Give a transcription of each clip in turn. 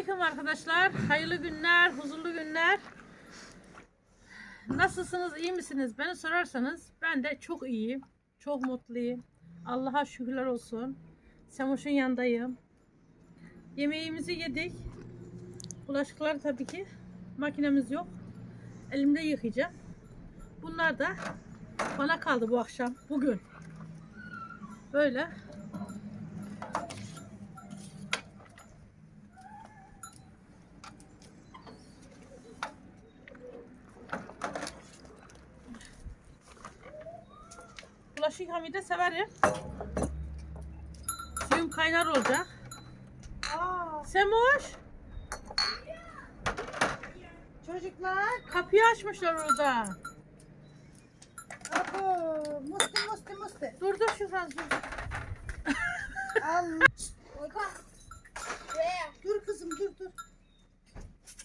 Selamünaleyküm arkadaşlar. Hayırlı günler, huzurlu günler. Nasılsınız, iyi misiniz? Beni sorarsanız ben de çok iyiyim. Çok mutluyum. Allah'a şükürler olsun. Semoş'un yanındayım. Yemeğimizi yedik. Bulaşıklar tabii ki. Makinemiz yok. Elimde yıkayacağım. Bunlar da bana kaldı bu akşam, bugün. Böyle. Yıkamayı da severim. Suyum kaynar olacak. Aa, Semoş, çocuklar. kapıyı açmışlar orada. Abo, musti musti musti. Dur dur Şükran dur. Allah. Bak. Buraya. Dur kızım dur dur.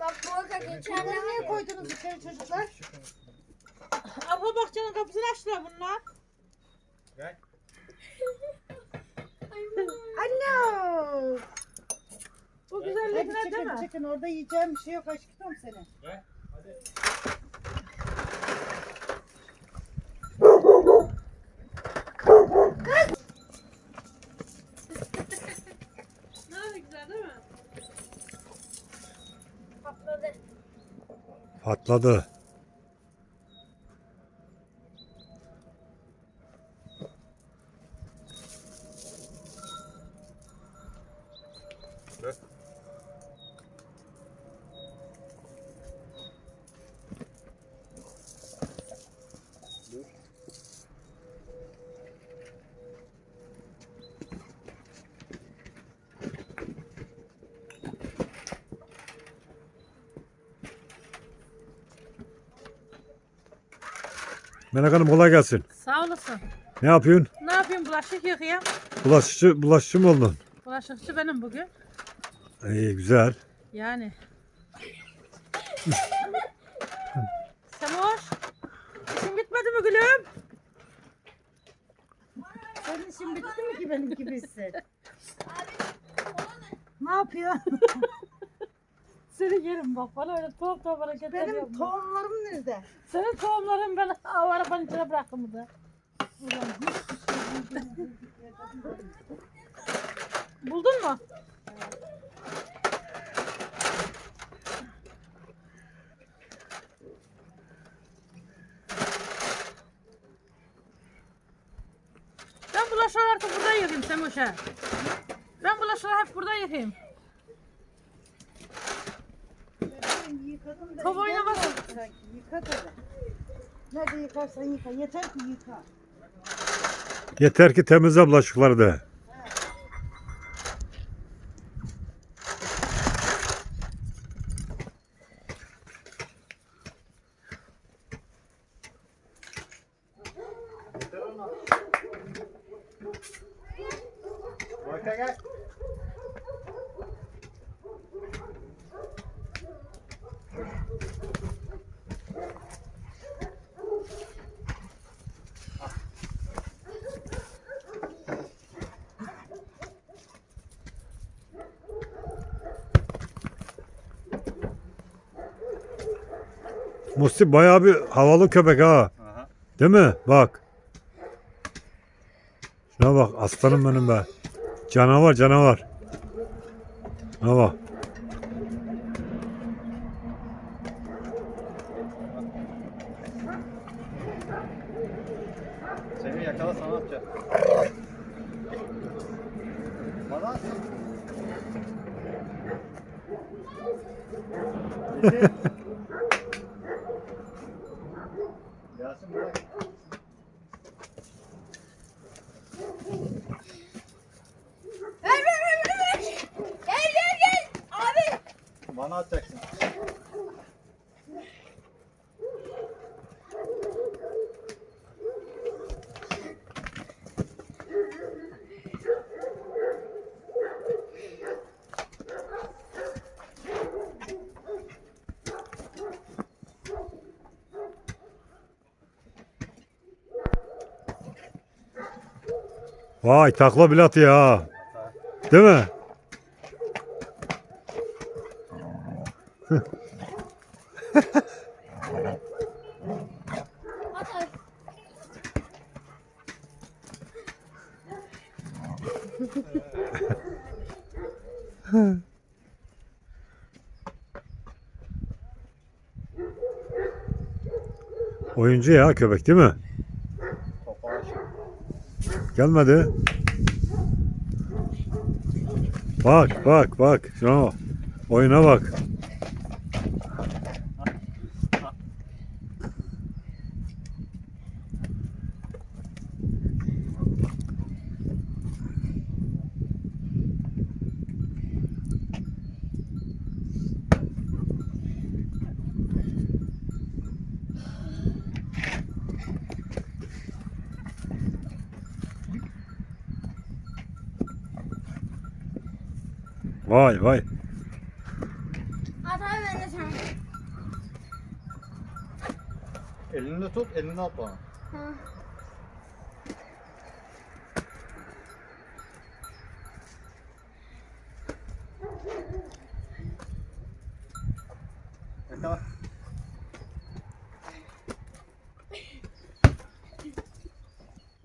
Bak burada geçen Bunları niye koydunuz içeri çocuklar? Arka bahçenin kapısını açtılar bunlar. Anne. Bu Hadi güzellikler değil çıkın mi? çıkın orada yiyeceğim bir şey yok aşkım senin. Ne kadar güzel değil mi? patladı. Patladı. Melek Hanım kolay gelsin. Sağ olasın. Ne yapıyorsun? Ne yapayım bulaşık yıkayayım. Bulaşıcı, bulaşıcı mı oldun? Bulaşıkçı benim bugün. İyi güzel. Yani. Semoş. İşin bitmedi mi gülüm? Senin işin bitti mi ki benim gibisi? ne yapıyorsun? Seni yerim bak bana öyle tuhaf tuhaf hareketler Benim yapma. tohumlarım nerede? Senin tohumların ben o arabanın içine bıraktım da. Buldun mu? Ben bulaşıkları artık burada yıkayayım Semoş'a. Ben bulaşıkları hep burada yıkayayım. Ben yıkadım da. Oynamasın. yıkamadım Sanki. Yıka tabii. Nerede yıkarsan yıka. Yeter ki yıka. Yeter ki temizle bulaşıkları da. Musti bayağı bir havalı köpek ha. Değil mi? Bak. Şuna bak aslanım benim be. Canavar canavar. Şuna bak. Seni yakala sana atacağım. Bana at. Yeter. Yasin bırak. Ver ver ver ver. ver. Gel gel gel. Abi. Bana atacaksın. Vay takla bile atıyor ha. Değil mi? Oyuncu ya köpek değil mi? Gelmedi. Bak bak bak. Şuna bak. Oyuna bak. Vay vay. At abi ben de sana. Elini tut, elini at bana. Ha. Yakala.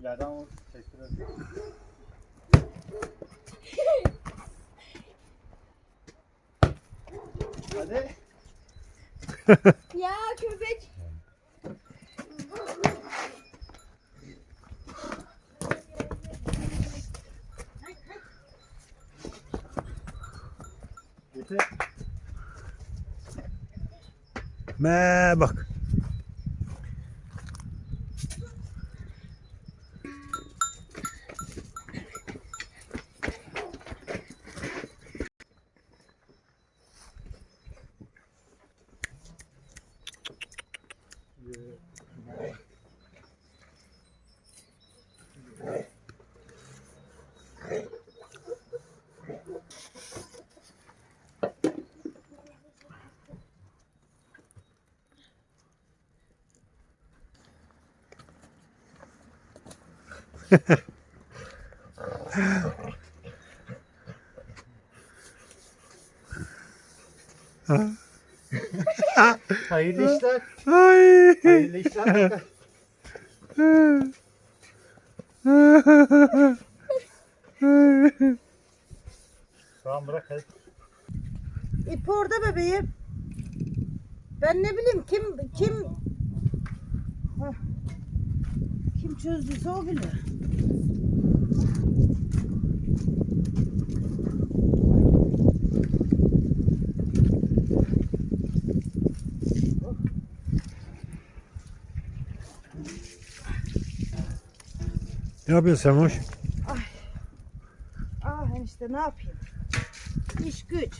Yerden vur. Teşekkür ederim. Hadi. Ya köpek. Me bak. Hayırlı işler. Ay. Hayırlı işler. Tamam bırak hadi. İp orada bebeğim. Ben ne bileyim kim kim Hah. kim çözdüyse o bilir. Ne yapıyorsun Semoş? Ah enişte ne yapayım? İş güç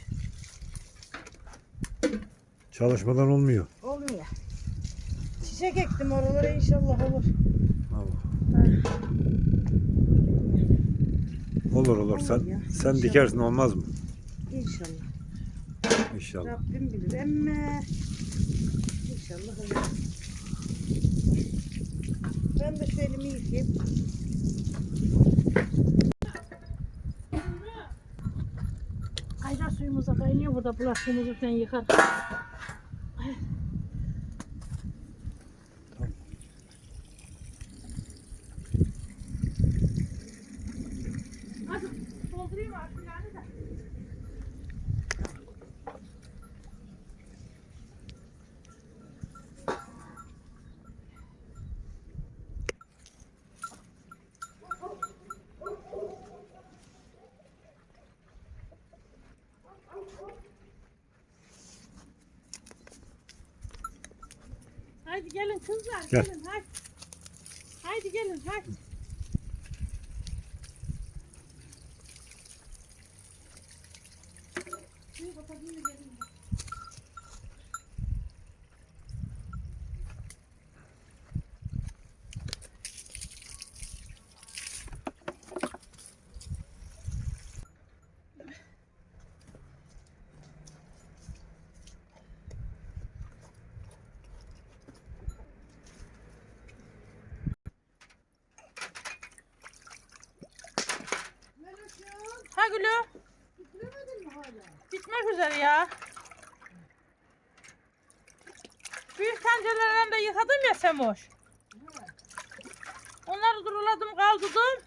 Çalışmadan olmuyor. olmuyor. Çiçek ektim oralara inşallah olur. Olur olur. Sen Olur ya. sen İnşallah. dikersin olmaz mı? İnşallah. İnşallah. Rabbim bilir emme. İnşallah olur. Ben de şu elimi yıkayayım. Ай, не буду плохо. Haydi gelin kızlar Gel. gelin haydi. Haydi gelin haydi. Suyu kapatayım da gelin. Üzere ya. büyük tencerelerini de yıkadım ya Semoş. Onları duruladım kaldırdım.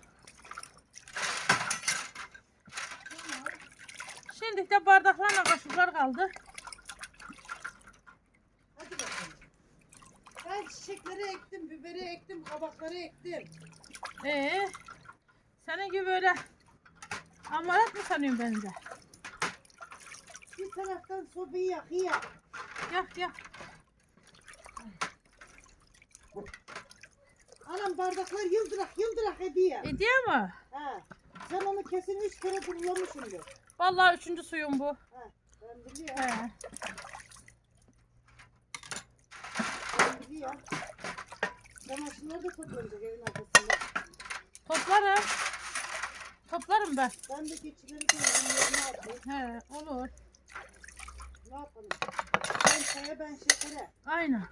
Şimdi de bardaklarla kaşıklar kaldı. Hadi bakalım. Ben çiçekleri ektim, biberi ektim, kabakları ektim. Ee, senin gibi böyle amarat mı sanıyorsun beni de? Bir taraftan sobayı yakıyor. Yak yak. Anam bardaklar yıldırak yıldırak ediyor. Ediyor mu? Ha. Sen onu kesin üç kere durulamışsındır. Vallahi üçüncü suyum bu. Ha. Ben biliyorum. He. Ben biliyorum. Da toplanacak evin arkasında. Toplarım. Toplarım ben. Ben de keçileri koyarım yerine atayım. He, olur. Ne yapalım? Ben çaya ben şekere. Aynen.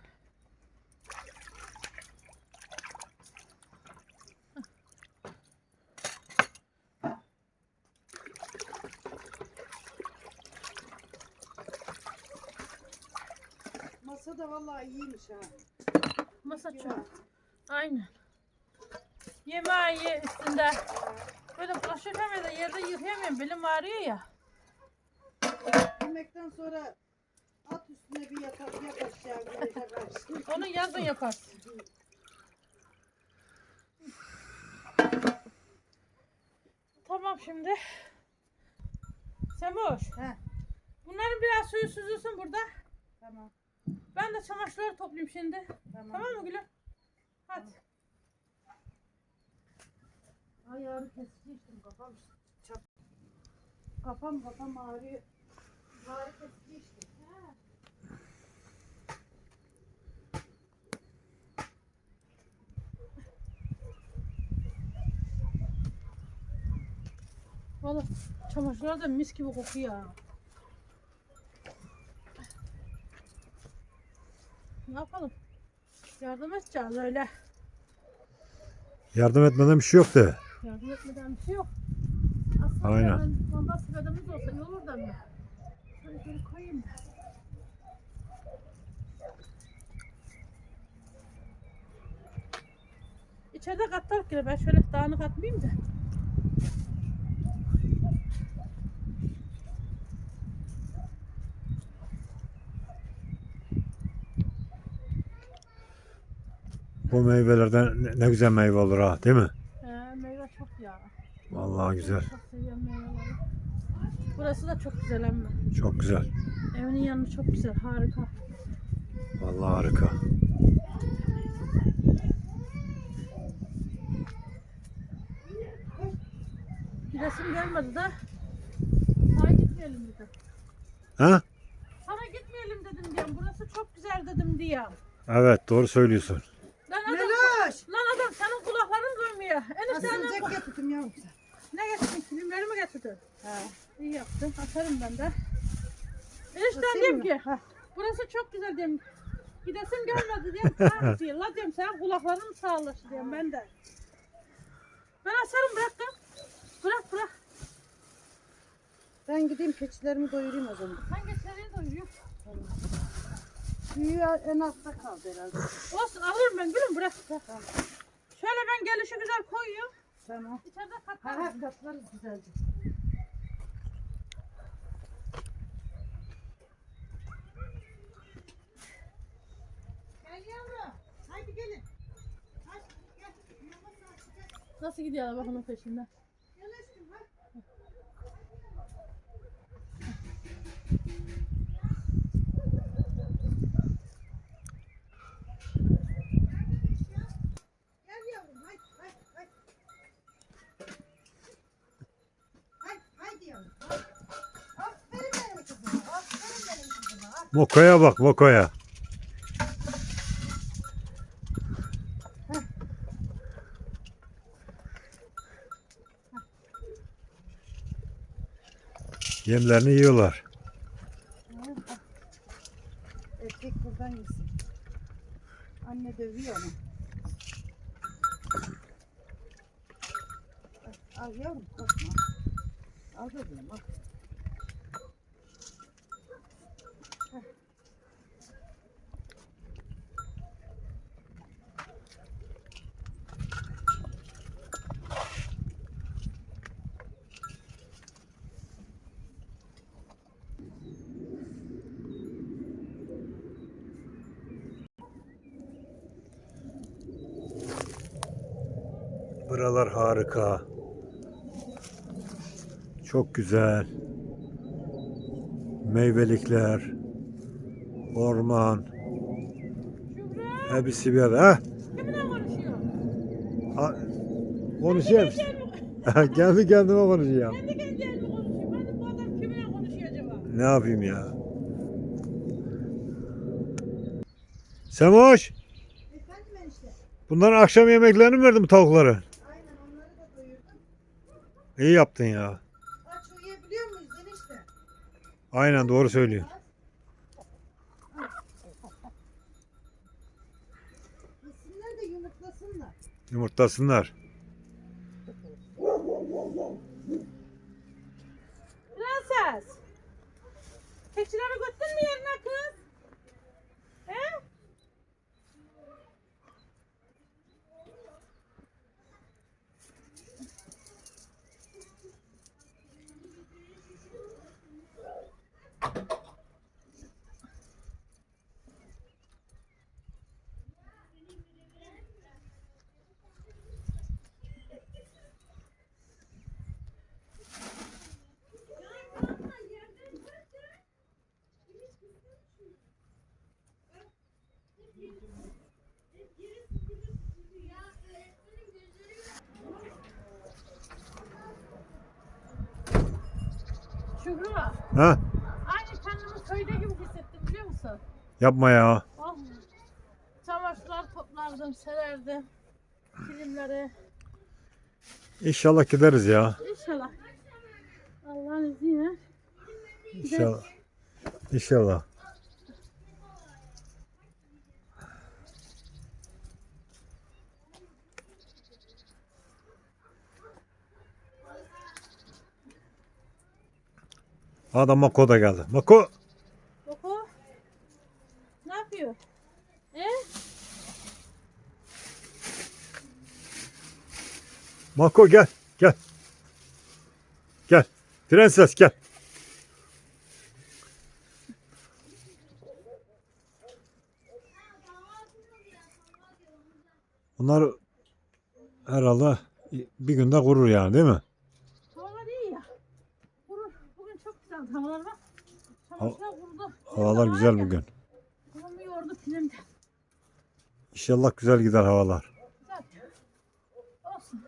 Masa da vallahi iyiymiş ha. Masa çok. Aynen. Yemeği ye üstünde. Böyle bulaşık hemen de yerde yıkayamıyorum. Belim ağrıyor ya. Yemekten sonra at üstüne bir yatak yat aşağı güneşe karşı. Onu yazın yaparsın. Tamam şimdi. Semoş. He. Bunların biraz suyu süzülsün burada. Tamam. Ben de çamaşırları toplayayım şimdi. Tamam. Tamam mı Gülüm? Hadi. Ay ağrı kesici içtim kafam çap. Kafam kafam ağrıyor. Valla çamaşırlar da mis gibi kokuyor. Ne yapalım? Yardım edeceğiz öyle. Yardım etmeden bir şey yok de. Yardım etmeden bir şey yok. Aslında Aynen. Ondan sıradığımız olsa iyi olur da mı? Şöyle koyayım. İçeride katlar ki ben şöyle dağınık atmayayım da. Bu meyvelerden ne- ne güzel meyve olur ha değil mi? Ee, meyve çok ya. Vallahi güzel. Çok seviyorum meyveleri. Burası da çok güzel ama. Çok güzel. Evinin yanı çok güzel, harika. Vallahi harika. Gidesim gelmedi de. Sana gitmeyelim dedim. Ha? Sana gitmeyelim dedim diyorum. Burası çok güzel dedim diyorum. Evet doğru söylüyorsun. Lan adam, Meloş! lan adam senin kulakların duymuyor. Eniştemden Asılacak getirdim yavrum. ne getirdin? Filmleri mi getirdin? Ha. İyi yaptın. Atarım ben de. Diyorum mı? ki burası çok güzel diyorum. Gidesim gelmedi diyorum. Tamam diyor. La diyorum sen kulakların sağlaştı diyorum ben de. Ben asarım bıraktım. Bırak bırak. Ben gideyim keçilerimi doyurayım o zaman. Sen geç nereye doyuyor? Büyüğü en altta kaldı herhalde. Olsun alırım ben gülüm bırak. Şöyle ben gelişi güzel koyuyorum. Tamam. İçeride Ha katlarım. ha katlarız güzelce. Gel yavrum. Haydi gelin. Hadi gel. Yavaş yavaş gel. Nasıl gidiyorlar bakın o peşinden. Gel aşkım hadi. Gel yavrum haydi haydi haydi. Haydi haydi yavrum. haydi. Aferin benim kızıma. Aferin benim kızıma. aferin. Mokoya bak mokoya. Yemlerini yiyorlar. Buralar harika. Çok güzel. Meyvelikler, orman, hepsi bir arada. Ha? kiminle konuşuyor? Konuşuyor musun? Kendi kendime konuşuyorum. Kendi kendine mi konuşuyor? Ben de bu adam kiminle konuşuyor acaba? Ne yapayım ya? Semoş, Efendim enişte. bunların akşam yemeklerini mi verdin bu tavukları? Aynen onları da doyurdum. İyi yaptın ya. Aç uyuyabiliyor muyuz enişte? Aynen doğru söylüyor. Yesinler de yumurtlasınlar. Yumurtlasınlar. Prenses. Keçileri götürdün mü yerine kız? He? Şükrü. Ha? Aynı kendimi köyde gibi hissettim biliyor musun? Yapma ya. Oh. Çamaşırlar toplardım, sererdim. Filmleri. İnşallah gideriz ya. İnşallah. Allah'ın izniyle. İnşallah. İnşallah. Adam Mako da geldi. Mako. Boko. Ne yapıyor? E? Mako gel. Gel. Gel. Prenses gel. Bunlar herhalde bir günde kurur yani değil mi? Havalar iyi ya. Kurur. Güzel havalar bak. Çamaşırlar kurudu. Havalar güzel bugün. Filmde. İnşallah güzel gider havalar. Güzel. Olsun.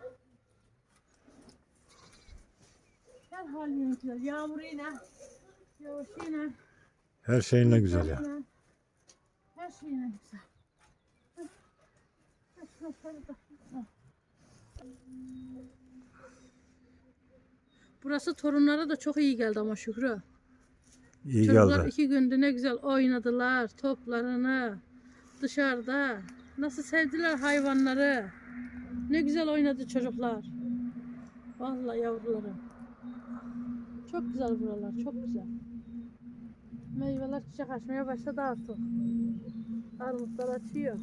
Her halin güzel. Yağmur yine. Yağış yine. Her şeyinle güzel ya. Her şey yine güzel. Şuna şöyle bak. Heh. Burası torunlara da çok iyi geldi ama Şükrü. İyi Çocuklar geldi. iki günde ne güzel oynadılar toplarını dışarıda. Nasıl sevdiler hayvanları. Ne güzel oynadı çocuklar. Vallahi yavrularım. Çok güzel buralar, çok güzel. Meyveler çiçek açmaya başladı artık. Armutlar açıyor.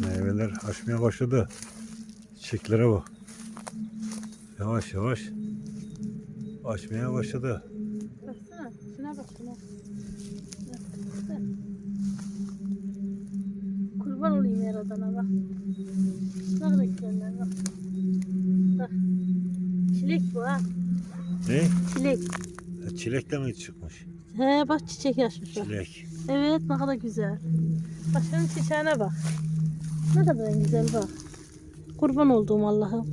Meyveler açmaya başladı. Çiçeklere bak. Yavaş yavaş açmaya başladı. Baksana, şuna bak şuna. Kurban olayım yaradana bak. Bak da güzeller bak. Bak. Çilek bu ha. Ne? Çilek. Ha, Çilek de mi çıkmış? He bak çiçek açmış bak. Çilek. Evet ne kadar güzel. Bak şunun çiçeğine bak. Ne kadar güzel bak. Kurban olduğum Allah'ım.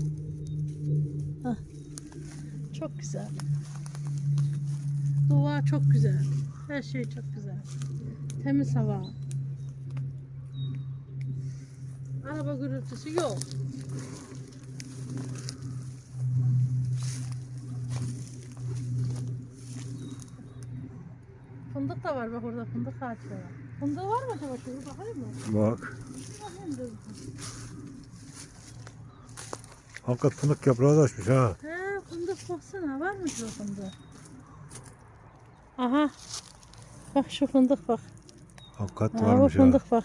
Çok güzel. Doğa çok güzel. Her şey çok güzel. Temiz hava. Araba gürültüsü yok. Fındık da var bak orada fındık ağaçı var. Fındığı var mı acaba şurada bakayım mı? Bak. Bakayım dur. Hakikat fındık yaprağı da açmış ha. He baksana var mı şurada fındık? Aha. Bak şu fındık bak. Hakikat Aa, bu varmış ha. fındık bak.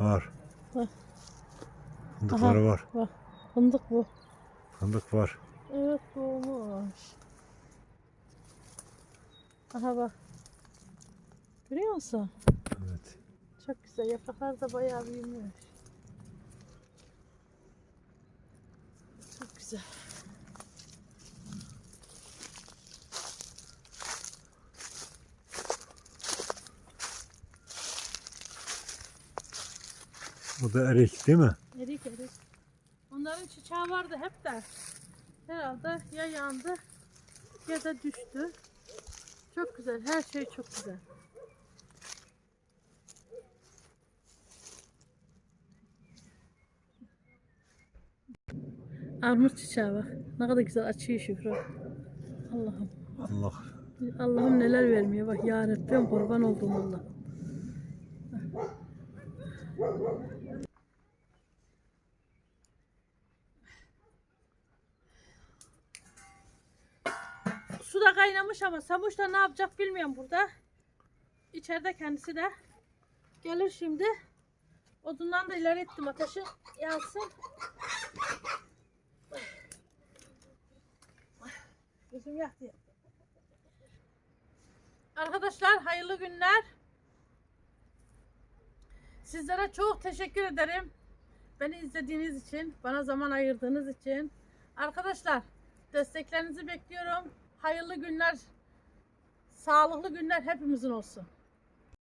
Var. Bak. Fındıkları var. Bak. Fındık bu. Fındık var. Evet doğmuş. Aha bak. Görüyor musun? Evet. Çok güzel. Yapraklar da bayağı büyümüş. O da erik değil mi? Erik erik. Onların çiçeği vardı hep de. Herhalde ya yandı ya da düştü. Çok güzel. Her şey çok güzel. Armut çiçeği bak. Ne kadar güzel açıyor Şükrü. Allah'ım. Allah. Allah'ım neler vermiyor. Bak ya Rabbim kurban olduğum Allah. Su da kaynamış ama Samuş da ne yapacak bilmiyorum burada. İçeride kendisi de. Gelir şimdi. Odundan da ileri ettim ateşi yansın. Gözüm yaktı ya. Arkadaşlar hayırlı günler. Sizlere çok teşekkür ederim. Beni izlediğiniz için, bana zaman ayırdığınız için. Arkadaşlar desteklerinizi bekliyorum. Hayırlı günler, sağlıklı günler hepimizin olsun.